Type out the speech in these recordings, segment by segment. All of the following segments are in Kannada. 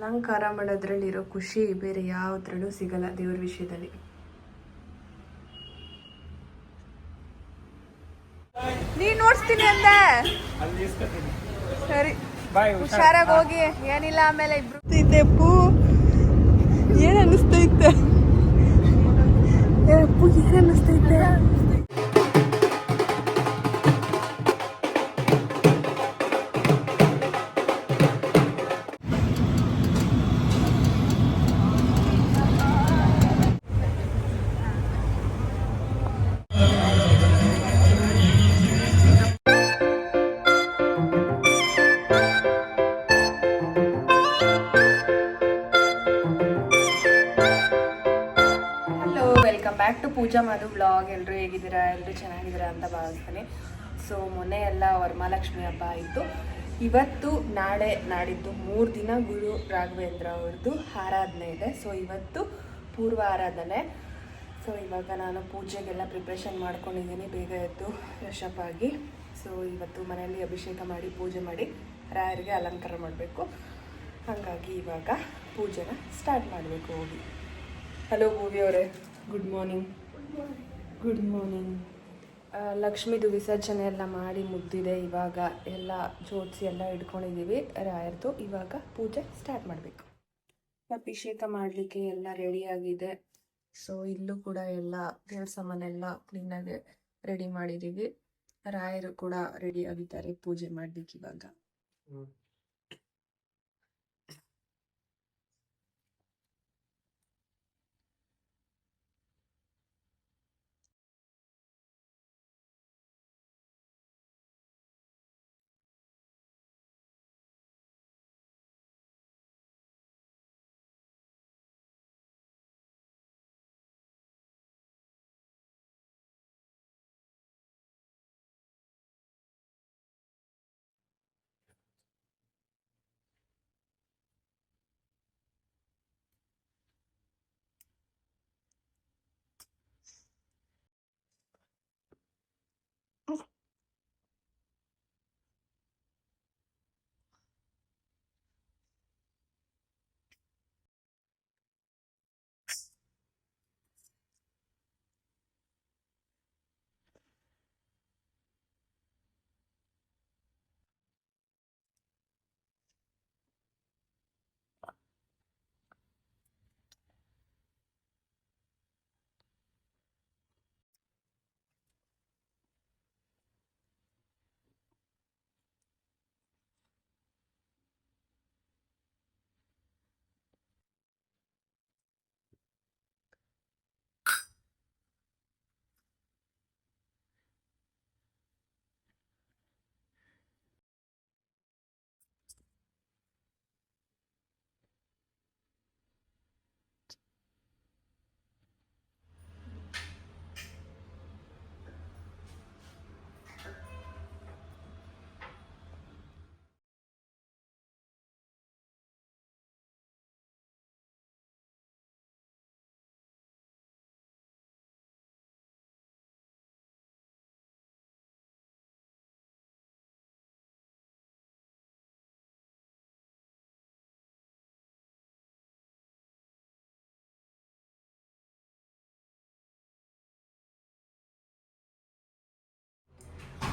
ಅಲಂಕಾರ ಮಾಡೋದ್ರಲ್ಲಿರೋ ಖುಷಿ ಬೇರೆ ಯಾವುದ್ರಲ್ಲೂ ಸಿಗಲ್ಲ ದೇವ್ರ ವಿಷಯದಲ್ಲಿ. ನೀನ್ ನೋಡ್ಸ್ತೀನಿ ಅಂದೆ. ಸರಿ. ಹುಷಾರಾಗಿ ಹೋಗಿ. ಏನಿಲ್ಲ ಆಮೇಲೆ ಇಬ್ರು. ಇದ್ದೆಪ್ಪು ಏನ್ ಅನಿಸ್ತೈತೆ? Welcome back to Pooja Madhu blog ಎಲ್ಲರೂ ಹೇಗಿದ್ದೀರಾ? ಎಲ್ಲರೂ ಚೆನ್ನಾಗಿದ್ದೀರಾ ಅಂತ ಭಾವಿಸ್ತೀನಿ. ಸೊ ಮೊನ್ನೆ ಎಲ್ಲ ವರಮಹಾಲಕ್ಷ್ಮಿ ಹಬ್ಬ ಆಯಿತು. ಇವತ್ತು ನಾಳೆ ನಾಡಿದ್ದು ಮೂರು ದಿನ ಗುರು ರಾಘವೇಂದ್ರ ಅವ್ರದ್ದು ಆರಾಧನೆ ಇದೆ. ಸೊ ಇವತ್ತು ಪೂರ್ವ ಆರಾಧನೆ. ಸೊ ಇವಾಗ ನಾನು ಪೂಜೆಗೆಲ್ಲ ಪ್ರಿಪ್ರೇಷನ್ ಮಾಡ್ಕೊಂಡಿದ್ದೀನಿ. ಬೇಗ ಎದ್ದು ಫ್ರೆಶಪ್ ಆಗಿ. ಸೊ ಇವತ್ತು ಮನೆಯಲ್ಲಿ ಅಭಿಷೇಕ ಮಾಡಿ, ಪೂಜೆ ಮಾಡಿ ರಾಯರಿಗೆ ಅಲಂಕಾರ ಮಾಡಬೇಕು. ಹಾಗಾಗಿ ಇವಾಗ ಪೂಜೆನ ಸ್ಟಾರ್ಟ್ ಮಾಡಬೇಕು ಹೋಗಿ. ಹಲೋ ಭೂವಿ ಅವರೇ. ಗುಡ್ ಮಾರ್ನಿಂಗ್ ಗುಡ್ ಮಾರ್ನಿಂಗ್ ಲಕ್ಷ್ಮೀದು ವಿಸರ್ಜನೆ ಎಲ್ಲ ಮಾಡಿ ಮುದ್ದಿದೆ. ಇವಾಗ ಎಲ್ಲ ಜೋಡಿಸಿ ಎಲ್ಲ ಇಟ್ಕೊಂಡಿದ್ದೀವಿ ರಾಯರ್ದು ಇವಾಗ ಪೂಜೆ ಸ್ಟಾರ್ಟ್ ಮಾಡಬೇಕು. ಅಭಿಷೇಕ ಮಾಡಲಿಕ್ಕೆ ಎಲ್ಲ ರೆಡಿಯಾಗಿದೆ ಸೊ ಇಲ್ಲೂ ಕೂಡ ಎಲ್ಲ ದೇವ್ರ ಸಾಮಾನೆಲ್ಲ ಕ್ಲೀನಾಗಿ ರೆಡಿ ಮಾಡಿದ್ದೀವಿ. ರಾಯರು ಕೂಡ ರೆಡಿ ಆಗಿದ್ದಾರೆ ಪೂಜೆ ಮಾಡ್ಲಿಕ್ಕೆ ಇವಾಗ.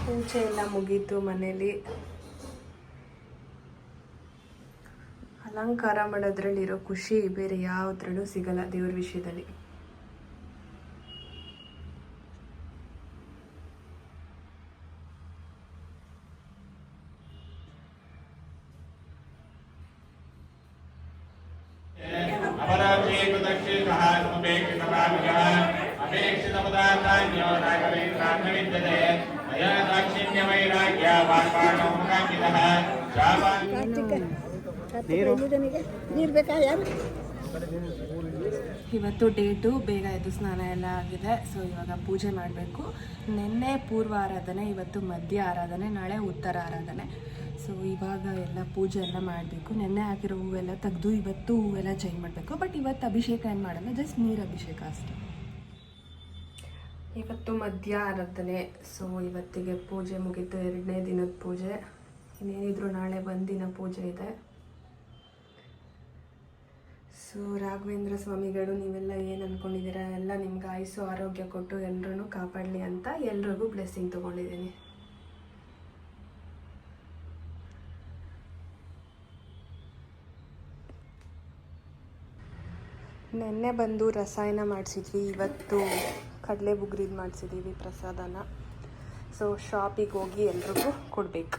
ಪೂಜೆ ಎಲ್ಲ ಮುಗೀತು ಮನೇಲಿ. ಅಲಂಕಾರ ಮಾಡೋದ್ರಲ್ಲಿರೋ ಖುಷಿ ಬೇರೆ ಯಾವುದ್ರಲ್ಲೂ ಸಿಗಲ್ಲ ದೇವ್ರ ವಿಷಯದಲ್ಲಿ. ಇವತ್ತು ಡೇಟು ಬೇಗ ಎದ್ದು ಸ್ನಾನ ಎಲ್ಲ ಆಗಿದೆ ಸೊ ಇವಾಗ ಪೂಜೆ ಮಾಡಬೇಕು. ನಿನ್ನೆ ಪೂರ್ವ ಆರಾಧನೆ ಇವತ್ತು ಮಧ್ಯ ಆರಾಧನೆ, ನಾಳೆ ಉತ್ತರ ಆರಾಧನೆ. ಸೊ ಇವಾಗ ಎಲ್ಲ ಪೂಜೆ ಎಲ್ಲ ಮಾಡಬೇಕು. ನಿನ್ನೆ ಹಾಕಿರೋ ಹೂವೆಲ್ಲ ತೆಗೆದು ಇವತ್ತು ಹೂವೆಲ್ಲ ಚೇಂಜ್ ಮಾಡಬೇಕು. ಬಟ್ ಇವತ್ತು ಅಭಿಷೇಕ ಏನು ಮಾಡಲ್ಲ ಜಸ್ಟ್ ನೀರು ಅಭಿಷೇಕ ಅಷ್ಟೇ. ಇವತ್ತು ಮಧ್ಯ ಆರಾಧನೆ ಸೊ ಇವತ್ತಿಗೆ ಪೂಜೆ ಮುಗೀತು, ಎರಡನೇ ದಿನದ ಪೂಜೆ. ಇನ್ನೇನಿದ್ರು ನಾಳೆ ಒಂದಿನ ಪೂಜೆ ಇದೆ. ಸೊ ರಾಘವೇಂದ್ರ ಸ್ವಾಮಿಗಳು, ನೀವೆಲ್ಲ ಏನು ಅಂದ್ಕೊಂಡಿದ್ದೀರಾ ಎಲ್ಲ ನಿಮ್ಗೆ ಆಯಸ್ಸು, ಆರೋಗ್ಯ ಕೊಟ್ಟು ಎಲ್ಲರೂ ಕಾಪಾಡಲಿ ಅಂತ ಎಲ್ರಿಗೂ ಬ್ಲೆಸ್ಸಿಂಗ್ ತೊಗೊಂಡಿದ್ದೀನಿ. ನೆನ್ನೆ ಬಂದು ರಸಾಯನ ಮಾಡಿಸಿದ್ವಿ, ಇವತ್ತು ಕಡಲೆ ಬುಗ್ರಿದು ಮಾಡಿಸಿದ್ದೀವಿ ಪ್ರಸಾದನ. ಸೊ ಶಾಪಿಗೆ ಹೋಗಿ ಎಲ್ರಿಗೂ ಕೊಡ್ಬೇಕು.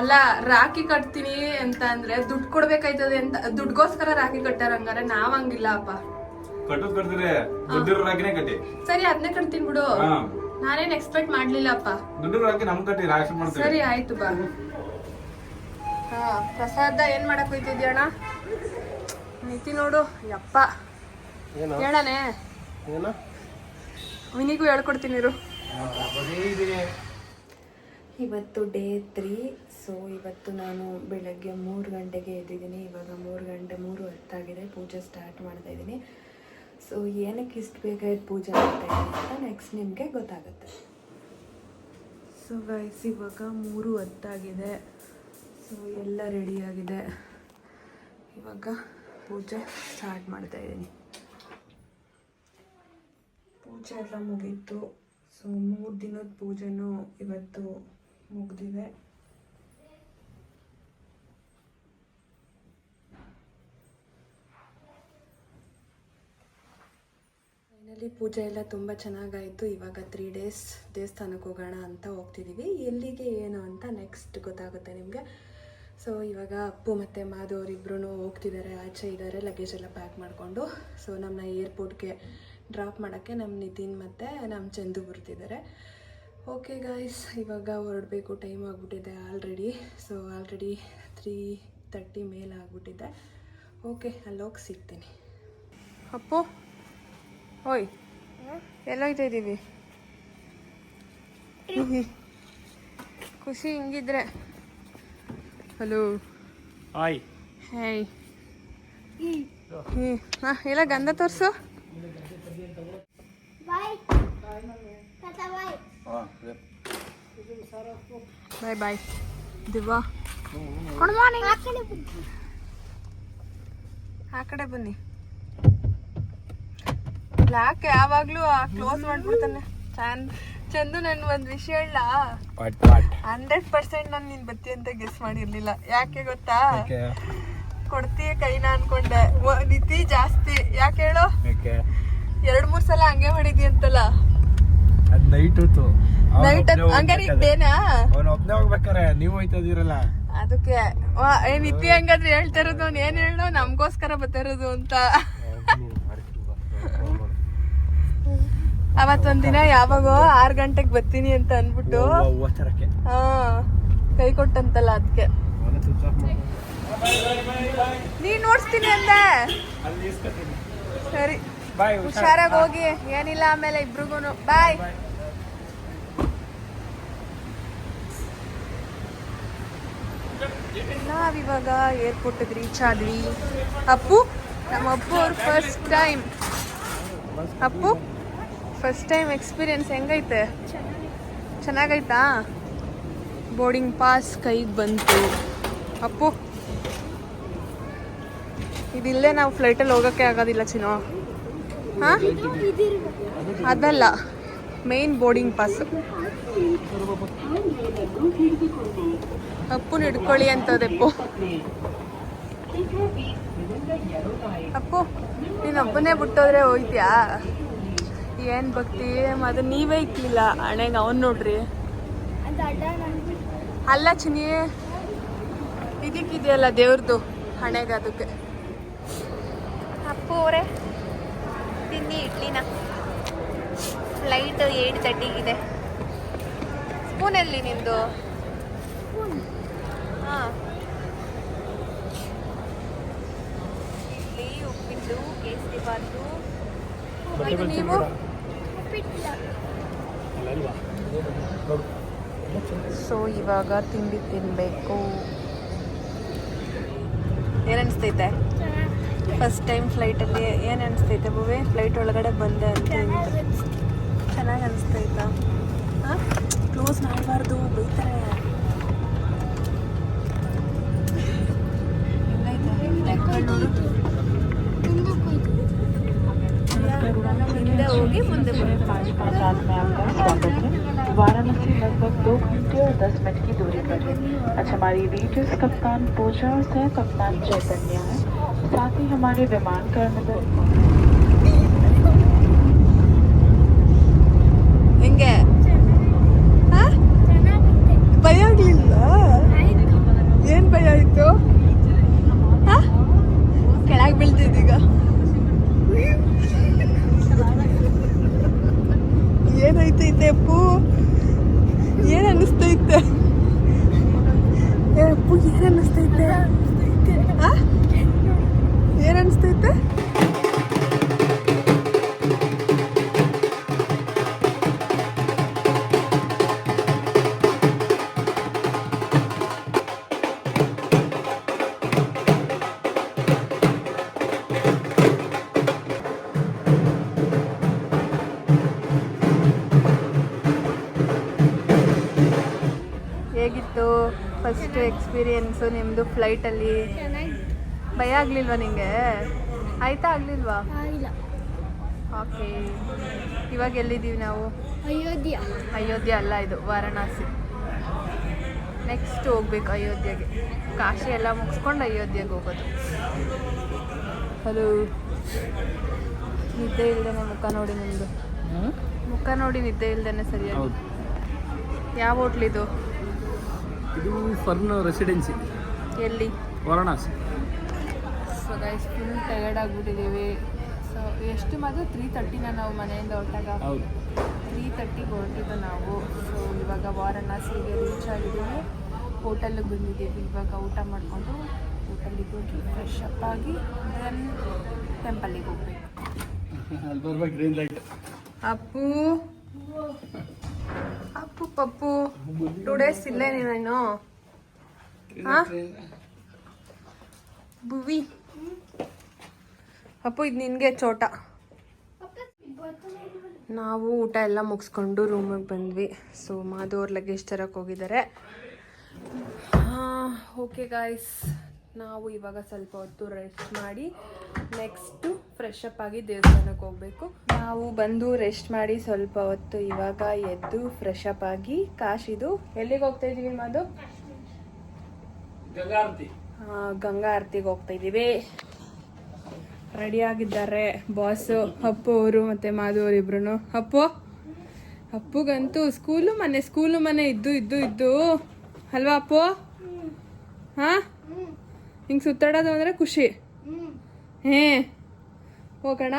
ಅಲ್ಲ ರಾಖಿ ಕಟ್ತೀನಿ ಅಂತ ಅಂದ್ರೆ ದುಡ್ಡು ಕೊಡ್ಬೇಕಾಯ್ತದೆ ಅಂತ ದುಡ್ಗೋಸ್ಕರ ರಾಖಿ ಕಟ್ಟಾರ ಹಂಗಾರೆ ನಾವ್ ಹಂಗಿಲ್ಲ ಅಪ್ಪ. ಕಟ್ಟೋದ್ ಕಟ್ತಿದ್ರೆ ದುಡ್ಡಿರೋ ರಾಕಿನೇ ಕಟ್ಟಿ. ಸರಿ ಅದನ್ನೇ ಕಟ್ತೀನಿ ಬಿಡು. ಹಾ. ನಾನೇನ್ ಎಕ್ಸ್ಪೆಕ್ಟ್ ಮಾಡ್ಲಿಲ್ಲ ಅಪ್ಪ. ದುಡ್ಡಿರೋ ರಾಕಿ ನಮ್ ಕಟ್ಟಿ ರಾಶಿ ಮಾಡ್ತೀವಿ? ಸರಿ ಆಯ್ತು ಬಾ. ಹಾ ಪ್ರಸಾದ ಏನ್ ಮಾಡಕ್ ಹೋಯ್ತಿದ್ಯ ಅಣ್ಣ ನಿತಿ ನೋಡು ಯಪ್ಪ. ವಿನಿಗೂ ಹೇಳ್ಕೊಡ್ತೀನಿ ಇರು. ಇವತ್ತು ಡೇ ತ್ರೀ ಸೊ ಇವತ್ತು ನಾನು ಬೆಳಗ್ಗೆ ಮೂರು ಗಂಟೆಗೆ ಎದ್ದಿದ್ದೀನಿ. ಇವಾಗ ಮೂರು ಗಂಟೆ ಮೂರು ಹೊತ್ತಾಗಿದೆ. ಪೂಜೆ ಸ್ಟಾರ್ಟ್ ಮಾಡ್ತಾ ಇದ್ದೀನಿ. ಸೊ ಏನಕ್ಕೆ ಇಷ್ಟು ಬೇಗ ಎದ್ದು ಪೂಜೆ ಮಾಡ್ತಾ ಇದ್ದೀನಿ ಅಂತ ನೆಕ್ಸ್ಟ್ ನಿಮಗೆ ಗೊತ್ತಾಗುತ್ತೆ. ಸೊ ಗೈಸ್ ಇವಾಗ ಮೂರು ಹೊತ್ತಾಗಿದೆ. ಸೊ ಎಲ್ಲ ರೆಡಿಯಾಗಿದೆ ಇವಾಗ ಪೂಜೆ ಸ್ಟಾರ್ಟ್ ಮಾಡ್ತಾ ಇದ್ದೀನಿ. ಪೂಜೆ ಎಲ್ಲ ಮುಗೀತು ಸೊ ಮೂರು ದಿನದ ಪೂಜೆನೂ ಇವತ್ತು ಮುಗಿದಿದೆ. ಫೈನಲಿ ಪೂಜೆ ಎಲ್ಲ ತುಂಬ ಚೆನ್ನಾಗಾಯಿತು. ಇವಾಗ ತ್ರೀ ಡೇಸ್ ದೇವಸ್ಥಾನಕ್ಕೆ ಹೋಗೋಣ ಅಂತ ಹೋಗ್ತಿದ್ದೀವಿ ಎಲ್ಲಿಗೆ ಏನು ಅಂತ ನೆಕ್ಸ್ಟ್ ಗೊತ್ತಾಗುತ್ತೆ ನಿಮಗೆ. ಸೊ ಇವಾಗ ಅಪ್ಪು ಮತ್ತು ಮಾಧು ಅವರಿಬ್ರು ಹೋಗ್ತಿದ್ದಾರೆ. ಆಚೆ ಇದ್ದಾರೆ ಲಗೇಜ್ ಎಲ್ಲ ಪ್ಯಾಕ್ ಮಾಡಿಕೊಂಡು. ಸೊ ನಮ್ಮನ್ನ ಏರ್ಪೋರ್ಟ್ಗೆ ಡ್ರಾಪ್ ಮಾಡೋಕ್ಕೆ ನಮ್ಮ ನಿತಿನ್ ಮತ್ತು ನಮ್ಮ ಚಂದು ಬರ್ತಿದ್ದಾರೆ ಓಕೆ ಗಾಯ್ಸ್ ಇವಾಗ ಹೊರಡಬೇಕು ಟೈಮ್ ಆಗಿಬಿಟ್ಟಿದೆ already so already three thirty ಮೇಲೆ ಆಗಿಬಿಟ್ಟಿದೆ. ಓಕೆ ಅಲ್ಲೋಗಿ ಸಿಗ್ತೀನಿ. ಅಪ್ಪು ಓಯ್ ಎಲ್ಲೋಯ್ತಾ ಇದ್ದೀವಿ ಖುಷಿ ಹಿಂಗಿದ್ರೆ. ಹಲೋ ಹಾಯ್ ಹಾಯ್ ಹ್ಞೂ ಹಾಂ ಎಲ್ಲ ಗಂಧ ತೋರಿಸು. ಬಾಯ್ ಬಾಯ್ ದಿವ್ವಾ ಗುಡ್ ಮಾರ್ನಿಂಗ್ ಆ ಕಡೆ ಬನ್ನಿ. ಆ ಕಡೆ ಬನ್ನಿ ಲಾಕ್ ಯಾವಾಗ್ಲೂ ಕ್ಲೋಸ್ ಮಾಡ್ಬಿಡ್ತಾನೆ. ಚಂದ್ ಚಂದು ನನ್ ಒಂದ್ ವಿಷಯ ಹೇಳ ಹಂಡ್ರೆಡ್ ಪರ್ಸೆಂಟ್ ನಾನು ನೀನ್ ಬತ್ತಿ ಅಂತ ಗೆಸ್ ಮಾಡಿರ್ಲಿಲ್ಲ. ಯಾಕೆ ಗೊತ್ತಾ? ಕೊಡ್ತೀಯ ಕೈನ ಅನ್ಕೊಂಡೆ. ನಿತಿ ಜಾಸ್ತಿ. ಯಾಕೆ ಹೇಳು? ಎರಡ್ ಮೂರ್ ಸಲ ಹಂಗೆ ಹೊಡಿದಿ ಅಂತಲ್ಲ? ಅದ್ ನೈಟ್ ಹೊತ್ತು. ನೈಟ್ ಹಂಗಾರೆ ಇದ್ದೇನಾ? ಅವನ ಒಬ್ನೇ ಹೋಗ್ಬೇಕಾರೆ ನೀವು ಹೋಯ್ತದಿರಲ್ಲ ಅದಕ್ಕೆ ವಾ, ಇತಿ ಹಂಗಾದ್ರೆ ಹೇಳ್ತಾ ಇರೋದು ಅವ್ನು ಏನ್ ಹೇಳು ನಮ್ಗೋಸ್ಕರ ಬರ್ತಾ ಇರೋದು ಅಂತ. ಅವತ್ತೊಂದಿನ ಯಾವಾಗೋ ಆರ್ ಗಂಟೆಗೆ ಬರ್ತೀನಿ ಅಂತ ಅನ್ಬಿಟ್ಟು ಹಾ ಕೈ ಕೊಟ್ಟಂತಲ್ಲ ಅದಕ್ಕೆ ನೀನ್ ನೋಡ್ತೀನಿ ಅಂದೆ. ಸರಿ. ಹುಷಾರಾಗಿ ಹೋಗಿ. ಏನಿಲ್ಲ ಆಮೇಲೆ ಇಬ್ರಿಗೂ ಬಾಯ್ ನಾವಿವಾಗ ಏರ್ಪೋರ್ಟಿಗೆ ರೀಚ್ ಆದ್ವಿ. ಅಪ್ಪು ನಮ್ಮ ಅಪ್ಪು ಅವ್ರ first time Appu first time experience ಹೆಂಗೈತೆ? ಚೆನ್ನಾಗೈತಾ? ಬೋರ್ಡಿಂಗ್ ಪಾಸ್ ಕೈಗೆ ಬಂತು. ಅಪ್ಪು ಇದಿಲ್ಲೇ ನಾವು ಫ್ಲೈಟಲ್ಲಿ ಹೋಗೋಕ್ಕೆ ಆಗೋದಿಲ್ಲ ಚಿನ್ನೋ. ಹಾಂ? ಅದಲ್ಲ ಮೇನ್ ಬೋರ್ಡಿಂಗ್ ಪಾಸ್ ಅಪ್ಪು ಹಿಡ್ಕೊಳ್ಳಿ ಅಂತದೆಪ್ಪು ಅಪ್ಪು. ನೀನು ಅಪ್ಪನೇ ಬಿಟ್ಟೋದ್ರೆ ಹೋಯ್ತ್ಯಾ? ಏನು ಭಕ್ತಿ, ಅದು ನೀವೇ ಇಕ್ಕಿಲ್ಲ ಹಣೆಗೆ ಅವನ್ ನೋಡ್ರಿ. ಅಲ್ಲ ಚಿನಿ ಇದಕ್ಕಿದೆಯಲ್ಲ ದೇವ್ರದ್ದು ಹಣೆಗೆ ಅದಕ್ಕೆ. ಅಪ್ಪು ಅವರೇ ತಿನ್ನಿ ಇಡ್ಲಿನ. ಫ್ಲೈಟ್ ಏಟ್ ತರ್ಟಿಗಿದೆ ಸ್ಪೂನಲ್ಲಿ ನಿಮ್ಮದು ಹಾಂ. ಇಡ್ಲಿ ಉಪ್ಪಿಟ್ಟು ಕೇಸರಿ ಬಾತು. ನೀವು? ಸೊ ಇವಾಗ ತಿಂಡಿ ತಿನ್ನಬೇಕು ಏನಿಸ್ತೈತೆ ಅನಿಸ್ತೈತೆ ಫಸ್ಟ್ ಟೈಮ್ ಫ್ಲೈಟಲ್ಲಿ ಏನು ಅನಿಸ್ತೈತೆ ಬುವೆ ಫ್ಲೈಟ್ ಒಳಗಡೆ ಬಂದೆ ಅಂತ ಚೆನ್ನಾಗಿ ಅನಿಸ್ತೈತಾ ಹಾಂ ಕ್ಲೋಸ್ ಮಾಡಬಾರ್ದು ಬೈತಾರೆ ಹಿಂದೆ ಹೋಗಿ ಮುಂದೆ वाराणसी लगभग दो घंटे और दस मिनट की दूरी पर है अच्छा हमारी वीडियोस कप्तान पूजा से कप्तान चैतन्य है साथ ही हमारे विमान कर्मदल ಫಸ್ಟ್ ಎಕ್ಸ್ಪೀರಿಯನ್ಸು ನಿಮ್ಮದು ಫ್ಲೈಟಲ್ಲಿ ಭಯ ಆಗಲಿಲ್ವಾ ನಿಮಗೆ ಆಯ್ತಾ ಆಗಲಿಲ್ವಾ? ಆಗಿಲ್ಲ ಓಕೆ ಇವಾಗ ಎಲ್ಲಿದ್ದೀವಿ ನಾವು? ಅಯೋಧ್ಯ. ಅಯೋಧ್ಯೆ ಅಲ್ಲ ಇದು ವಾರಣಾಸಿ. ನೆಕ್ಸ್ಟ್ ಹೋಗ್ಬೇಕು ಅಯೋಧ್ಯೆಗೆ. ಕಾಶಿ ಎಲ್ಲ ಮುಗಿಸ್ಕೊಂಡು ಅಯೋಧ್ಯೆಗೆ ಹೋಗೋದು. ಹಲೋ ನಿದ್ದೆ ಇಲ್ದೇ ಮುಖ ನೋಡಿ ನಿಮ್ಮದು ಮುಖ ನೋಡಿ ನಿದ್ದೆ ಇಲ್ದೇ ಸರಿಯಾಗಿ ಯಾವ ಹೋಟ್ಲಿದು ಇದು ಫರ್ನ್ ರೆಸಿಡೆನ್ಸಿ. ಎಲ್ಲಿ? Varanasi. So guys full tired ಆಗಿಬಿಟ್ಟಿದ್ದೀವಿ. So ಎಷ್ಟು ಮಾತ್ರ ತ್ರೀ ತರ್ಟಿನ ನಾವು ಮನೆಯಿಂದ ಹೊರಟಾಗ? ಹೌದು. ತ್ರೀ ತರ್ಟಿಗೆ ಹೊರಟಿದ್ದು ನಾವು. ಸೊ ಇವಾಗ ವಾರಣಾಸಿಗೆ ರೀಚ್ ಆಗಿದ್ದೀವಿ. ಹೋಟೆಲ್ಗೆ ಬಂದಿದ್ದೀವಿ. ಇವಾಗ ಊಟ ಮಾಡಿಕೊಂಡು ಹೋಟೆಲಿಗೆ ಹೋಗಿ ಫ್ರೆಶ್ ಅಪ್ ಆಗಿ ದೆನ್ ಟೆಂಪಲ್ಲಿಗೆ ಹೋಗ್ಬೇಕು. ಅಪ್ಪು. ಅಪ್ಪು ಪಪ್ಪು. ಟೂ ಡೇಸ್ ಇಲ್ಲೇ ನೀನು ಬುವಿ ಅಪ್ಪು ಇದು ನಿನಗೆ ಚೋಟ. ನಾವು ಊಟ ಎಲ್ಲ ಮುಗಿಸ್ಕೊಂಡು ರೂಮಿಗೆ ಬಂದ್ವಿ. ಸೊ ಮಾಧು ಅವ್ರ ಲಗೇಜ್ ತರಕ್ಕೆ ಹೋಗಿದ್ದಾರೆ. ಓಕೆ ಗಾಯ್ಸ್ ನಾವು ಇವಾಗ ಸ್ವಲ್ಪ ಹೊತ್ತು ರೆಸ್ಟ್ ಮಾಡಿ ನೆಕ್ಸ್ಟು ಫ್ರೆಶ್ ಅಪ್ ಆಗಿ ದೇವಸ್ಥಾನಕ್ಕೆ ಹೋಗಬೇಕು. ನಾವು ಬಂದು ರೆಸ್ಟ್ ಮಾಡಿ ಸ್ವಲ್ಪ ಹೊತ್ತು ಇವಾಗ ಎದ್ದು ಫ್ರೆಶ್ ಅಪ್ ಆಗಿ ಕಾಶಿದು ಎಲ್ಲಿಗೆ ಹೋಗ್ತಾ ಇದೀವಿ ಮಾದು ಗಂಗಾ ಆರತಿಗೆ ಹೋಗ್ತಾ ಇದ್ದೀವಿ. ರೆಡಿ ಆಗಿದ್ದಾರೆ ಬಾಸು ಅಪ್ಪು ಅವರು ಮತ್ತೆ ಮಾಧು ಅವರು ಇಬ್ರು ಅಪ್ಪು ಅಪ್ಪುಗಂತೂ ಸ್ಕೂಲು ಮನೆ ಸ್ಕೂಲು ಮನೆ ಇದ್ದು ಇದ್ದು ಇದ್ದು. ಅಲ್ವಾ ಅಪ್ಪು? ಹಾಂ? ಹಿಂಗೆ ಸುತ್ತಾಡೋದು ಅಂದರೆ ಖುಷಿ. ಹೇ, ಹೋಗೋಣ?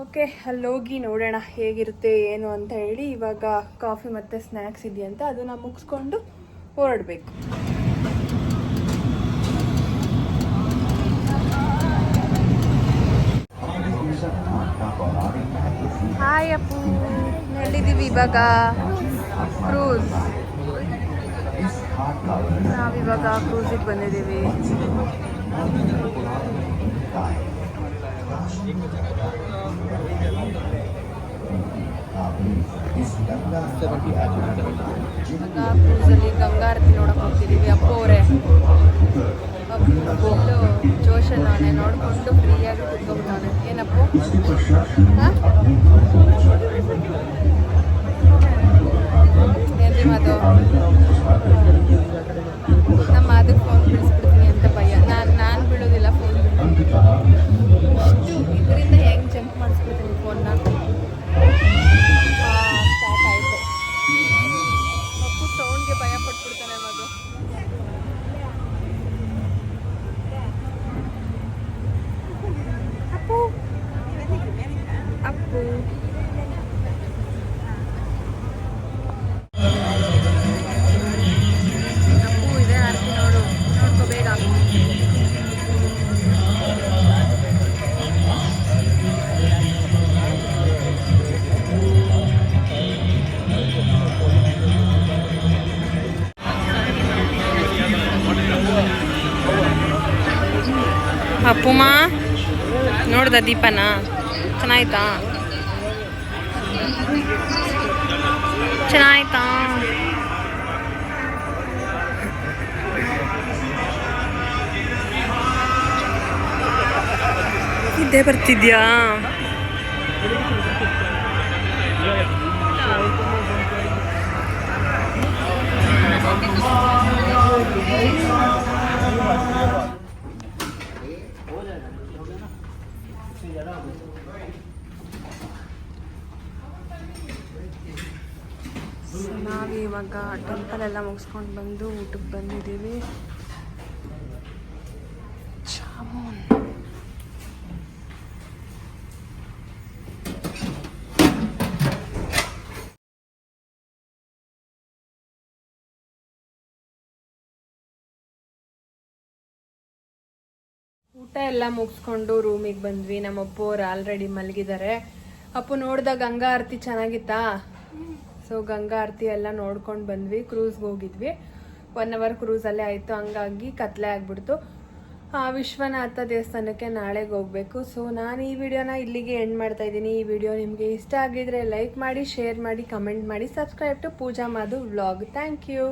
ಓಕೆ, ಅಲ್ಲೋಗಿ ನೋಡೋಣ ಹೇಗಿರುತ್ತೆ, ಏನು ಅಂತ ಹೇಳಿ ಇವಾಗ ಕಾಫಿ ಮತ್ತು ಸ್ನ್ಯಾಕ್ಸ್ ಇದೆಯಂತೆ ಅದನ್ನು ಮುಗಿಸ್ಕೊಂಡು ಹೊರಡಬೇಕು. ಹಾಯ್ ಅಪ್ಪು, ಎಲ್ಲಿದ್ದೀವಿ ಇವಾಗ? ಕ್ರೂಸ್ ನಾವಿವಾಗ ಕ್ರೂಸಿಗೆ ಬಂದಿದ್ದೀವಿ. ಕ್ರೂಸಲ್ಲಿ ಗಂಗಾರತಿ ನೋಡಕ್ ಹೋಗ್ತಿದ್ದೀವಿ ಅಪ್ಪ ಅವರೇ. ಜೋಶ ನಾನೇ ನೋಡ್ಕೊಂಡು ಫ್ರೀಯಾಗಿ ಕುತ್ಕೊಂಡ್ಬಿಟ್ಟವನೆ ಏನಪ್ಪು? ಹಾಂ? મંદિરમાં તો ಅಪ್ಪುಮ್ಮ ನೋಡ್ದ ದೀಪನ? ಚೆನ್ನಾಯ್ತಾ ಚೆನ್ನಾಯ್ತಾ ಇದ್ದೇ ಬರ್ತಿದ್ಯಾ? ಇವಾಗ ಟೆಂಪಲ್ ಎಲ್ಲ ಮುಗಿಸ್ಕೊಂಡು ಬಂದು ಊಟಕ್ಕೆ ಬಂದಿದ್ದೀವಿ. ಜಾಮೂನ್. ಊಟ ಎಲ್ಲ ಮುಗಿಸ್ಕೊಂಡು ರೂಮಿಗೆ ಬಂದ್ವಿ. ನಮ್ಮ ಅಪ್ಪವ್ರು ಆಲ್ರೆಡಿ ಮಲಗಿದ್ದಾರೆ. ಅಪ್ಪು ನೋಡಿದಾಗ ಗಂಗಾ ಆರತಿ ಚೆನ್ನಾಗಿತ್ತಾ? ಸೊ ಗಂಗಾ ಆರತಿ ಎಲ್ಲ ನೋಡ್ಕೊಂಡು ಬಂದ್ವಿ ಕ್ರೂಸ್ಗೆ ಹೋಗಿದ್ವಿ. ಒನ್ ಅವರ್ ಕ್ರೂಸಲ್ಲೇ ಆಯಿತು, ಹಂಗಾಗಿ ಕತ್ಲೆ ಆಗಿಬಿಡ್ತು. ಆ, ವಿಶ್ವನಾಥ ದೇವಸ್ಥಾನಕ್ಕೆ ನಾಳೆಗೆ ಹೋಗಬೇಕು. ಸೊ ನಾನು ಈ ವಿಡಿಯೋನ ಇಲ್ಲಿಗೆ ಎಂಡ್ ಮಾಡ್ತಾ ಇದ್ದೀನಿ. ಈ ವಿಡಿಯೋ ನಿಮಗೆ ಇಷ್ಟ ಆಗಿದ್ರೆ ಲೈಕ್ ಮಾಡಿ ಶೇರ್ ಮಾಡಿ ಕಮೆಂಟ್ ಮಾಡಿ subscribe to Pooja Madhu vlog thank you